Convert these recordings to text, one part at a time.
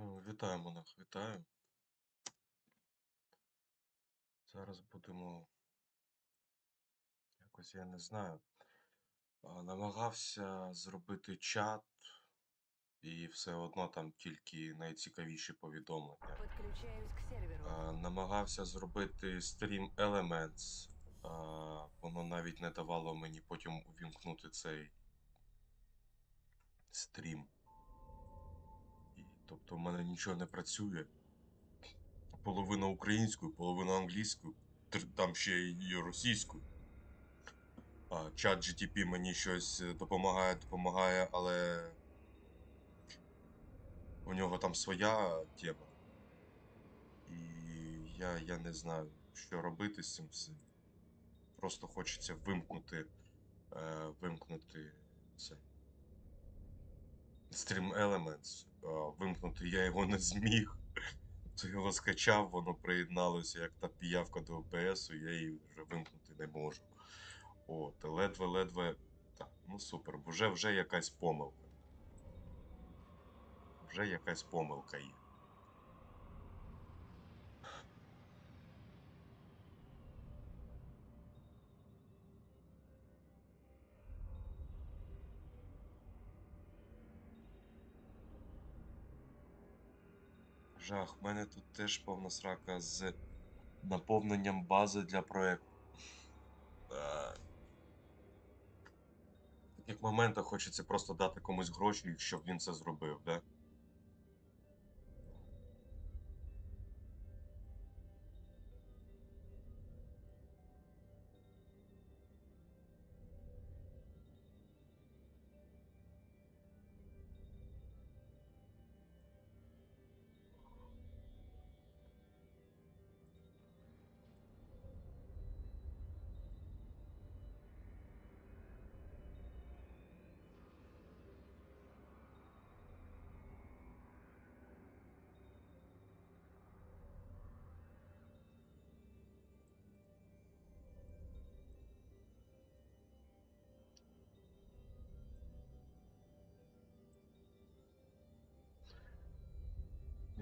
Вітаю, Монах, вітаю. Зараз будемо, якось я не знаю, намагався зробити чат, і все одно там тільки найцікавіші повідомлення. Намагався зробити Stream Elements, воно навіть не давало мені потім увімкнути цей стрім. Тобто в мене нічого не працює. Половина українською, половина англійською, там ще й російською. А, чат GTP мені щось е, допомагає, допомагає, але у нього там своя тема. І я, я не знаю, що робити з цим всім. Просто хочеться вимкнути, е, вимкнути це. Stream Elements. А, вимкнути я його не зміг. То його скачав, воно приєдналося як та піявка до ОБС, я її вже вимкнути не можу. От, ледве-ледве. Так, ну супер, вже вже якась помилка. Вже якась помилка є. Жах, в мене тут теж повна срака з наповненням бази для проекту. Е, В таких моментах хочеться просто дати комусь гроші, щоб він це зробив, да?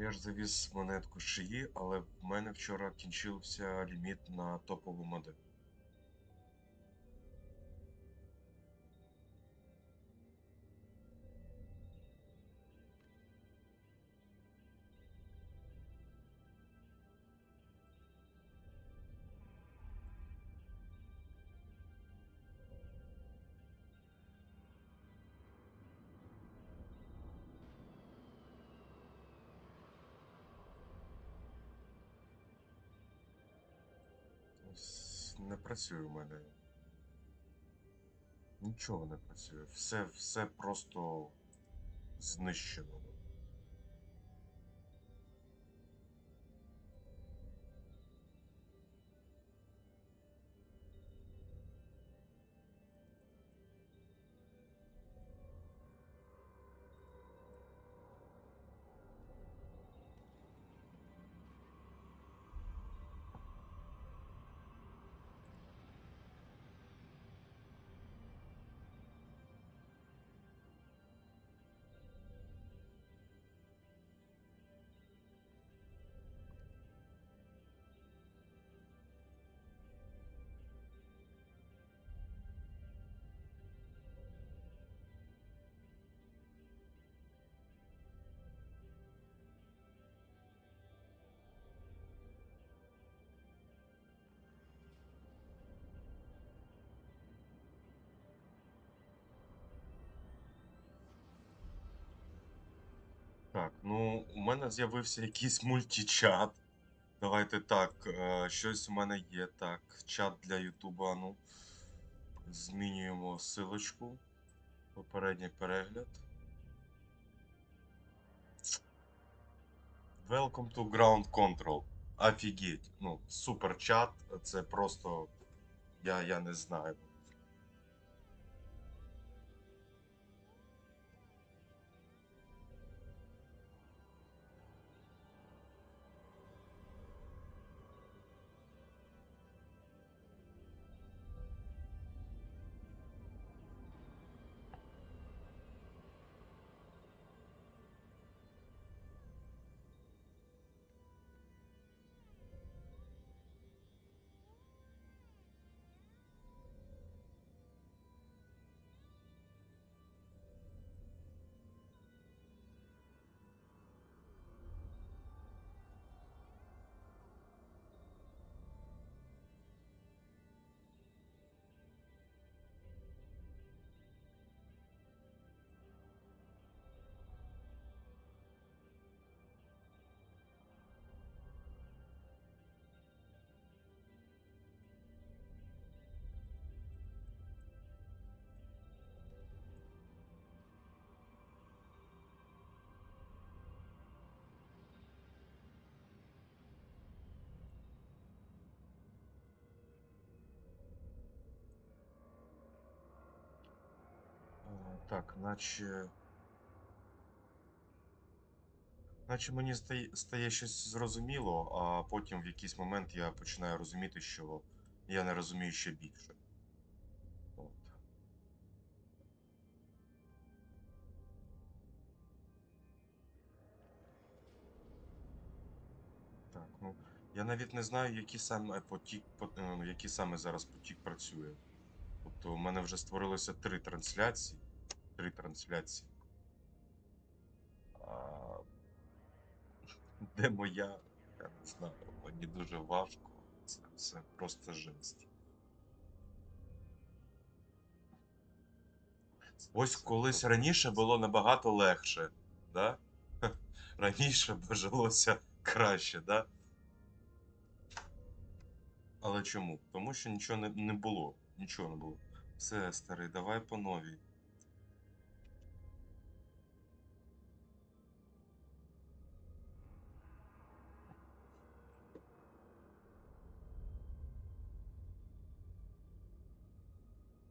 Я ж завіз монетку шиї, але в мене вчора кінчився ліміт на топову модель. Працює у мене. Нічого не працює. Все, все просто знищено. Так, ну у мене з'явився якийсь мультічат. Давайте так, е, щось у мене є. Так, чат для Ютуба. Ну, змінюємо силочку. Попередній перегляд. Welcome to Ground Control. Офігеть. Ну, супер чат. Це просто. Я, я не знаю. Так, наче. Наче мені стає, щось зрозуміло, а потім в якийсь момент я починаю розуміти, що я не розумію ще більше. От. Так, ну я навіть не знаю, який саме потік, по- е, який саме зараз потік працює. Тобто, у мене вже створилося три трансляції. Три трансляції. А, де моя, я не знаю, мені дуже важко. Це все просто жесть. Ось колись раніше було набагато легше, да? Раніше б жилося краще, да? Але чому? Тому що нічого не, не було. Нічого не було. Все, старий, давай по новій.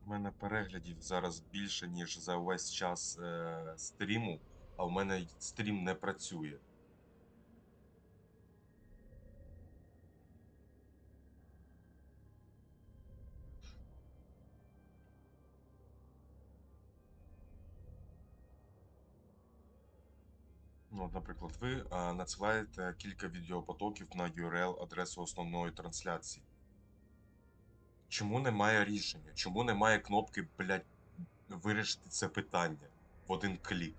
У мене переглядів зараз більше, ніж за увесь час е, стріму, а в мене стрім не працює. Ну, наприклад, ви а, надсилаєте кілька відеопотоків на URL адресу основної трансляції. Чому немає рішення? Чому немає кнопки, блядь, вирішити це питання в один клік?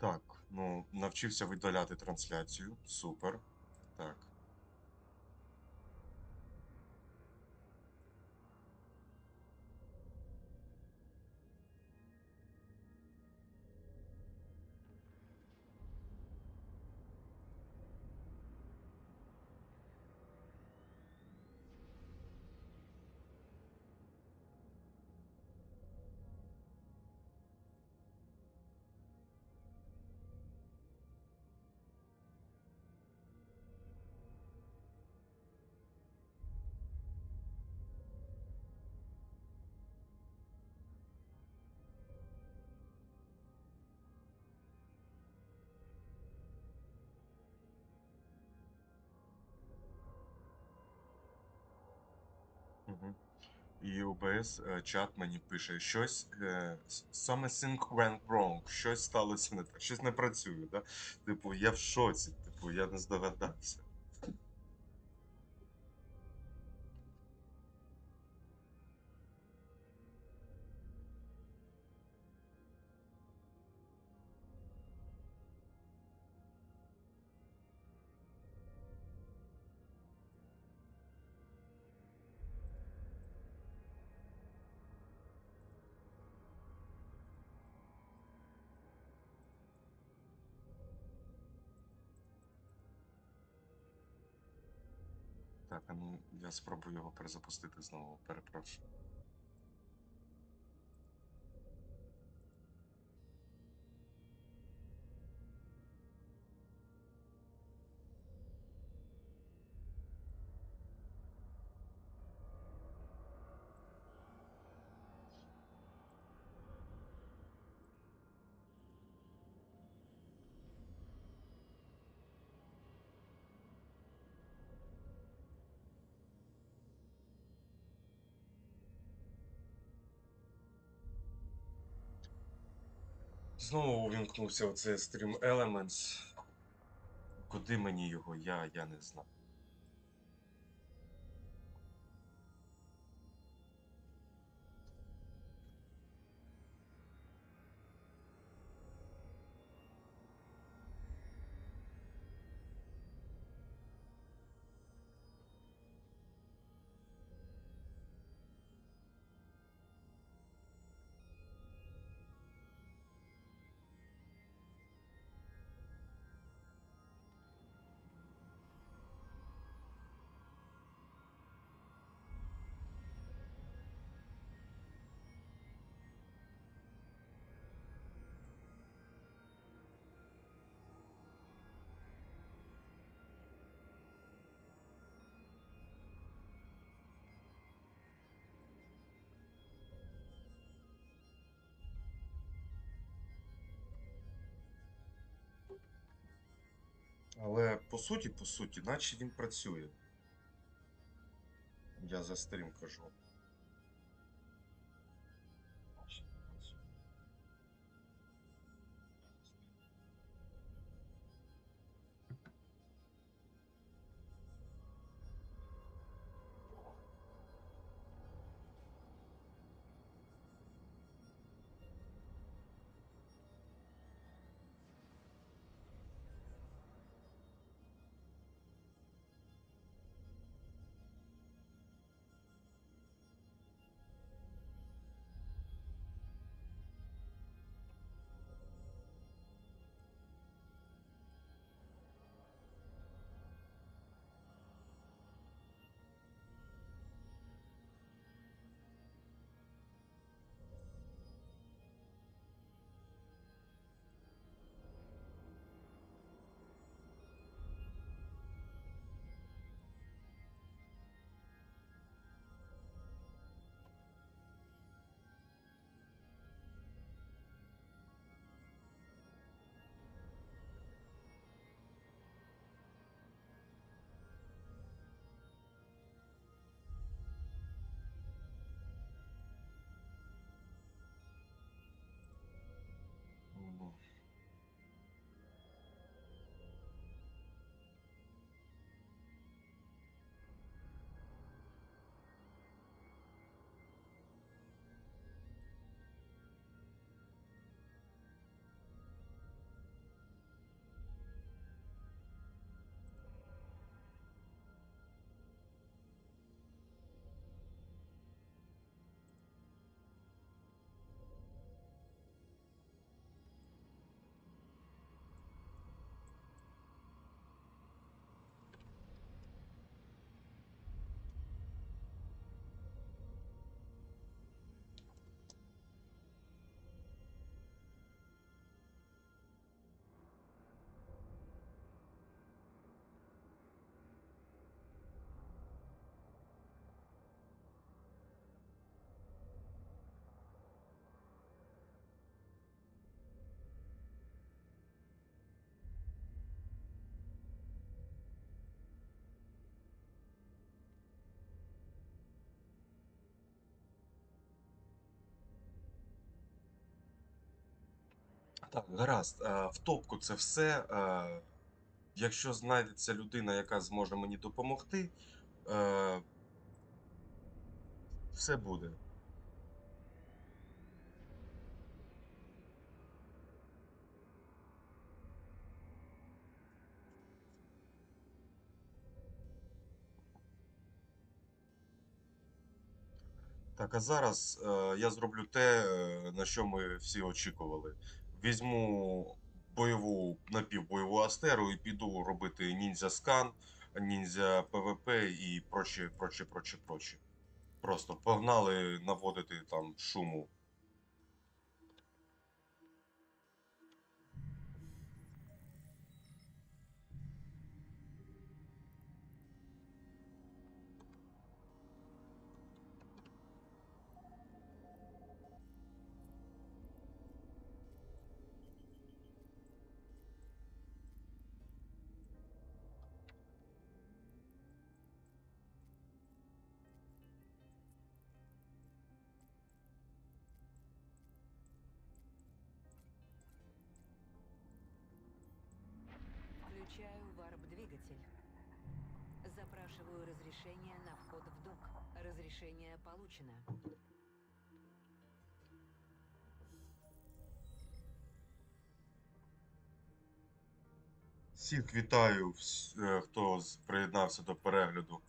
Так, ну, навчився видаляти трансляцію. Супер. Так. І ОБС е, чат мені пише щось. е, Something went wrong, щось сталося не так, щось не працює, да? Типу, я в шоці, типу, я не здогадався. Я спробую його перезапустити знову, перепрошую. Знову увімкнувся оцей Stream Elements. Куди мені його? Я, я не знаю. Але по суті, по суті, наче він працює. Я за стрім кажу. Так, гаразд. Е, В топку це все. Е, Якщо знайдеться людина, яка зможе мені допомогти, е, все буде. Так, а зараз е, я зроблю те, на що ми всі очікували. Візьму бойову напівбойову астеру і піду робити ніндзя скан, ніндзя ПВП і проче, проче, проче, проче. Просто погнали наводити там шуму. Включаю варп-двигатель. Запрашиваю разрешение на вход в док. Разрешение получено. Всіх вітаю, е, хто приєднався до перегляду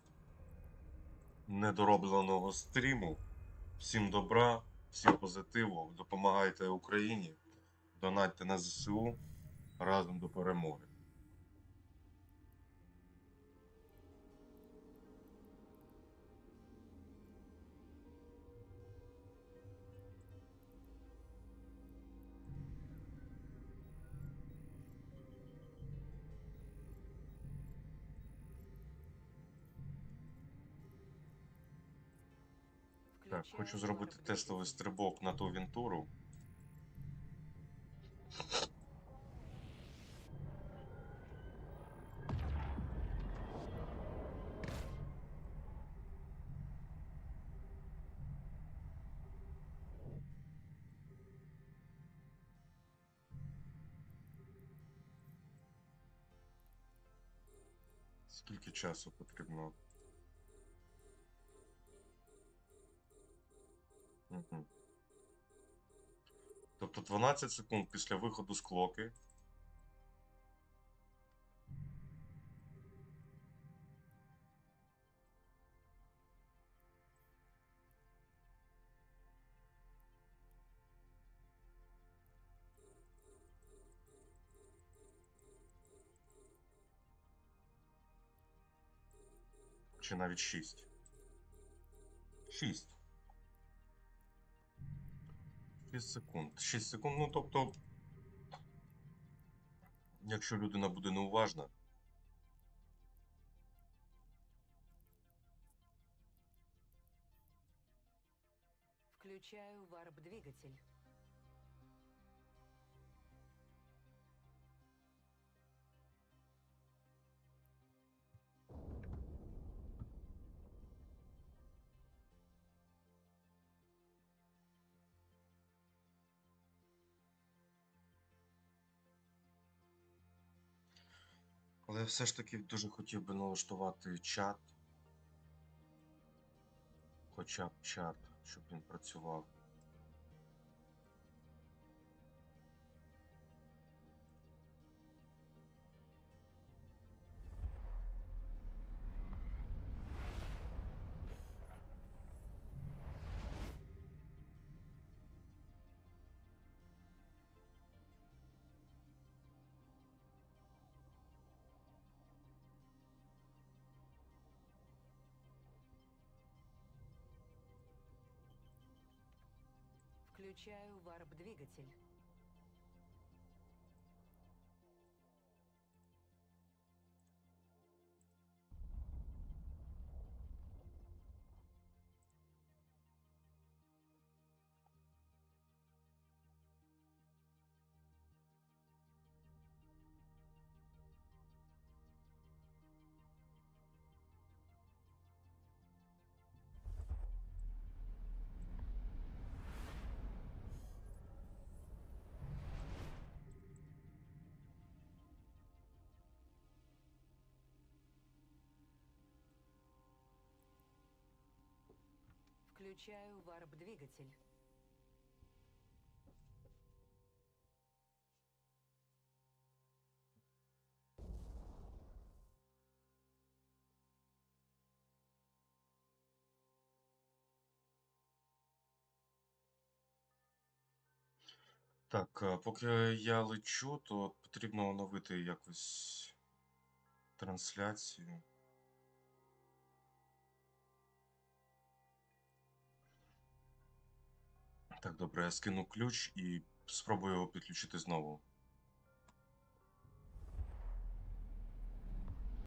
недоробленого стріму. Всім добра, всім позитиву, допомагайте Україні, донатьте на ЗСУ разом до перемоги. Хочу зробити тестовий стрибок на ту вінтуру. Скільки часу потрібно? Угу. Тобто 12 секунд після виходу з клоки. Чи навіть 6. 6. 6 секунд. 6 секунд. Ну, тобто, якщо людина буде неуважна, Включаю варп-двигатель. Але все ж таки дуже хотів би налаштувати чат. Хоча б чат, щоб він працював. Включаю варп-двигатель. Включаю варп-двигатель. Так, е, поки я лечу, то потрібно оновити якось трансляцію. Так, добре, я скину ключ і спробую його підключити знову.